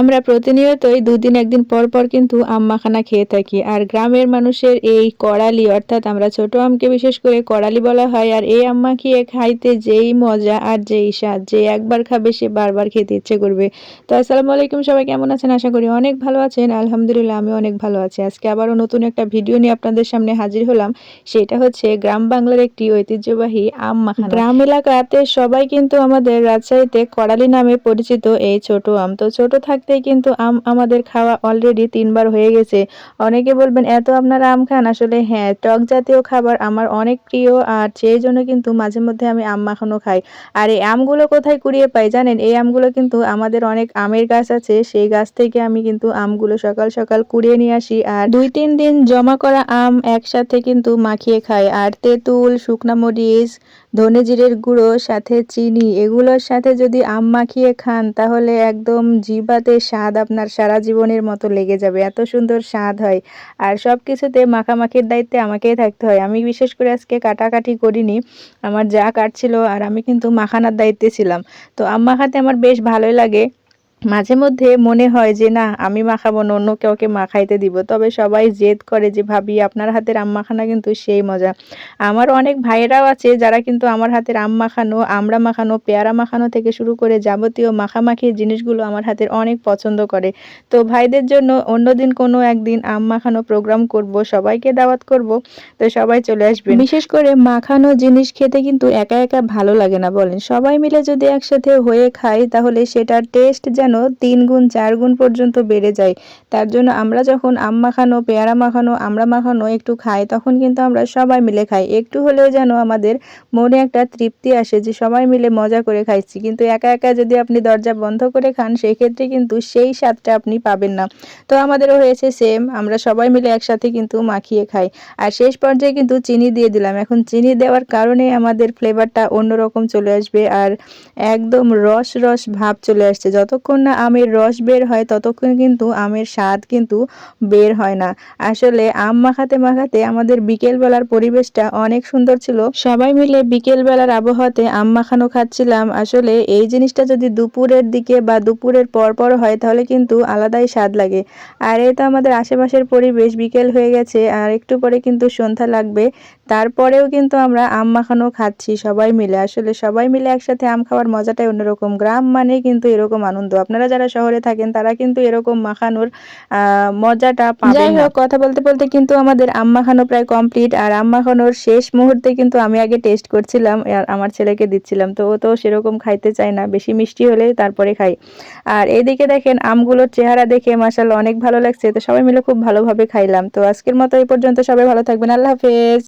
আমরা প্রতিনিয়তই দুদিন একদিন পর পর কিন্তু আম মাখানা খেয়ে থাকি। আর গ্রামের মানুষের এই কড়ালি, অর্থাৎ আমরা ছোট আমকে বিশেষ করে কড়ালি বলা হয়, আর এই আম মাখিয়ে খাইতে যেই মজা আর যেই স্বাদ, যে একবার খাবে সে বারবার খেতে ইচ্ছে করবে। তো আসসালামু আলাইকুম, সবাই কেমন আছেন? আশা করি অনেক ভালো আছেন। আলহামদুলিল্লাহ, আমি অনেক ভালো আছি। আজকে আবারও নতুন একটা ভিডিও নিয়ে আপনাদের সামনে হাজির হলাম। সেটা হচ্ছে গ্রাম বাংলার একটি ঐতিহ্যবাহী আম মাখানা গ্রাম এলাকাতে সবাই কিন্তু আমাদের রাজশাহীতে কড়ালি নামে পরিচিত এই ছোট আম। তো ছোট থাকতেই কিন্তু আম, আমাদের খাওয়া অলরেডি তিনবার হয়ে গেছে। অনেকে বলবেন, এত আপনারা আম খান? আসলে হ্যাঁ টক জাতীয় খাবার আমার অনেক প্রিয়, আর সেই জন্য কিন্তু মাঝে মধ্যে আমি আম মাখানো খাই। আর এই আমগুলো কোথায় কুড়িয়ে পাই জানেন? এই আমগুলো কিন্তু আমাদের অনেক আমের গাছ আছে, সেই গাছ থেকে আমি কিন্তু আমগুলো সকাল সকাল কুড়িয়ে নিয়ে আসি, আর দুই তিন দিন জমা করা আম একসাথে কিন্তু মাখিয়ে খাই। আর তেঁতুল, শুকনা মরিচ, ধনে জিরের গুঁড়ো, সাথে চিনি, এগুলোর সাথে যদি আম মাখিয়ে খান, তাহলে একদম জিবাতে স্বাদ আপনার সারা জীবনের মতো লেগে যাবে। এত সুন্দর স্বাদ হয়। আর সব কিছুতে মাখামাখির দায়িত্বে আমাকেই থাকতে হয়। আমি বিশেষ করে আজকে কাটাকাটি করিনি। আমার যা কাটছিল আর আমি কিন্তু মাখানার দায়িত্বে ছিলাম। তো আম মাখাতে আমার বেশ ভালোই লাগে। মাঝে মধ্যে মনে হয় যে, না, আমি মাখাবো না, অন্য কাউকে মাখাইতে দিব। তবে সবাই জেদ করে যে, ভাবি, আপনার হাতের আম মাখানা কিন্তু সেই মজা। আমার অনেক ভাইয়েরাও আছে যারা কিন্তু আমার হাতের আম মাখানো আমড়া মাখানো, পেয়ারা মাখানো থেকে শুরু করে যাবতীয় মাখামাখির জিনিসগুলো আমার হাতের অনেক পছন্দ করে। তো ভাইদের জন্য অন্যদিন কোনো একদিন আম মাখানো প্রোগ্রাম করব, সবাইকে দাওয়াত করব, তো সবাই চলে আসবে। বিশেষ করে মাখানো জিনিস খেতে কিন্তু একা একা ভালো লাগে না, বলেন। সবাই মিলে যদি একসাথে হয়ে খাই, তাহলে সেটার টেস্ট যেন তিন গুণ, চার গুণ পর্যন্ত বেড়ে যায়। তার জন্য আমরা যখন আম মাখানো, পেয়ারা মাখানো আমড়া মাখানো একটু খাই, তখন কিন্তু আমরা সবাই মিলে খাই। একটু হলেও যেন আমাদের মনে একটা তৃপ্তি আসে যে সবাই মিলে মজা করে খাইছি। কিন্তু একা একা যদি আপনি দরজা বন্ধ করে খান, সেক্ষেত্রে কিন্তু সেই স্বাদটা আপনি পাবেন না। তো আমাদেরও হয়েছে সেম আমরা সবাই মিলে একসাথে কিন্তু মাখিয়ে খাই। আর শেষ পর্যায়ে কিন্তু চিনি দিয়ে দিলাম। এখন চিনি দেওয়ার কারণে আমাদের ফ্লেভারটা অন্যরকম চলে আসবে আর একদম রস রস ভাব চলে আসছে। যতক্ষণ যতক্ষণ না আমের রস বের হয়, ততক্ষণ কিন্তু আমের স্বাদ কিন্তু বের হয় না। আসলে আম মাখাতে মাখাতে আমাদের বিকেলবেলার পরিবেশটা অনেক সুন্দর ছিল। সবাই মিলে বিকেলবেলার আবহাওয়াতে আম মাখানো খাচ্ছিলাম। আসলে এই জিনিসটা যদি দুপুরের দিকে বা দুপুরের পর পর হয়, তাহলে কিন্তু আলাদাই স্বাদ লাগে। আর এই তো আমাদের আশেপাশের পরিবেশ বিকেল হয়ে গেছে, আর একটু পরে কিন্তু সন্ধ্যা লাগবে। তারপরেও কিন্তু আমরা আম মাখানো খাচ্ছি সবাই মিলে। আসলে সবাই মিলে একসাথে আম খাওয়ার মজাটাই অন্যরকম। গ্রাম মানে কিন্তু এরকম আনন্দ। আপনারা যারা শহরে থাকেন তারা কিন্তু এরকম মাখানোর মজাটা যাই হোক কথা বলতে বলতে কিন্তু আমাদের আম মাখানো প্রায় কমপ্লিট। আর আম মাখানোর শেষ মুহূর্তে কিন্তু আমি আগে টেস্ট করছিলাম আর আমার ছেলেকে দিচ্ছিলাম। তো ও তো সেরকম খাইতে চায় না। বেশি মিষ্টি হলে তারপরে খাই। আর এদিকে দেখেন আমগুলোর চেহারা দেখে মাসাল অনেক ভালো লাগছে। তো সবাই মিলে খুব ভালোভাবে খাইলাম। তো আজকের মতো এই পর্যন্ত সবাই ভালো থাকবেন। আল্লাহ হাফেজ।